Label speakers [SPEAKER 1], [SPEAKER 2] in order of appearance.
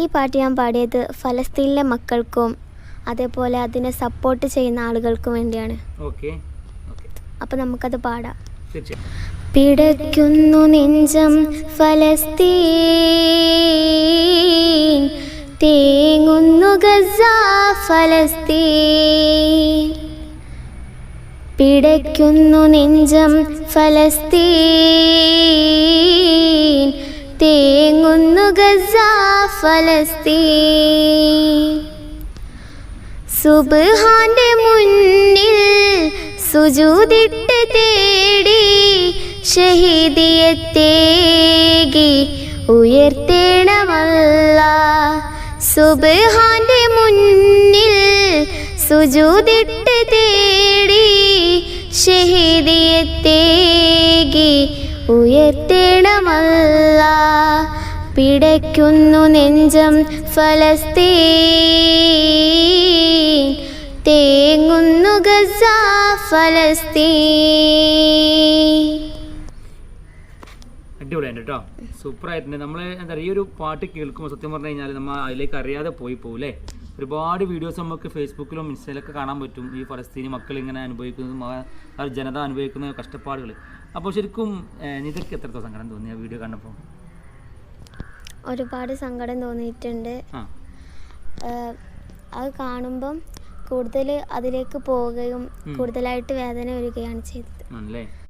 [SPEAKER 1] ഈ പാട്ട് ഞാൻ പാടിയത് ഫലസ്തീനിലെ മക്കൾക്കും അതേപോലെ അതിനെ സപ്പോർട്ട് ചെയ്യുന്ന ആളുകൾക്കും വേണ്ടിയാണ്. അപ്പൊ നമുക്കത് പാടാം. പിടയ്ക്കുന്നു നെഞ്ചം ഫലസ്തീൻ തേങ്ങുന്നു ഗസ ഫലസ്തീൻ. പിടയ്ക്കുന്നു നെഞ്ചം ഫലസ്തീൻ തേങ്ങുന്നു ഗസ ഫലസ്തീൻ. സുബ്ഹാന്റെ മുന്നിൽ സുജൂതിട്ട് തേടി ഷഹീദിയത്തേകി ഉയർത്തേണമല്ല. സുബ്ഹാന്റെ മുന്നിൽ സുജൂതിട്ട് തേടി ഷഹീദിയത്തേകി ഉയർത്തേണമല്ല പിടയ്ക്കുന്നു നെഞ്ചം ഫലസ്തീൻ. തേങ്ങുന്നു ഗസ ഫലസ്തീൻ.
[SPEAKER 2] അടിപൊളിയുണ്ട് കേട്ടോ. സൂപ്പറായിട്ടുണ്ട്. നമ്മൾ എന്താ പറയുക ഈ ഒരു പാട്ട് കേൾക്കുമ്പോൾ സത്യം പറഞ്ഞു കഴിഞ്ഞാൽ നമ്മൾ അതിലേക്ക് അറിയാതെ പോയി പോകും അല്ലേ? ഒരുപാട് വീഡിയോസ് നമുക്ക് ഫേസ്ബുക്കിലും ഇൻസ്റ്റയിലൊക്കെ കാണാൻ പറ്റും. ഈ ഫലസ്തീനി മക്കൾ ഇങ്ങനെ അനുഭവിക്കുന്നതും ജനത അനുഭവിക്കുന്ന കഷ്ടപ്പാടുകൾ അപ്പോൾ ശരിക്കും നിതയ്ക്ക് എത്രത്തോളം സങ്കടം തോന്നി ആ വീഡിയോ കണ്ടപ്പോൾ?
[SPEAKER 1] ഒരുപാട് സങ്കടം തോന്നിയിട്ടുണ്ട്. അത് കാണുമ്പം കൂടുതൽ അതിലേക്ക് പോവുകയും. കൂടുതലായിട്ട് വേദന വരികയാണ് ചെയ്തത്.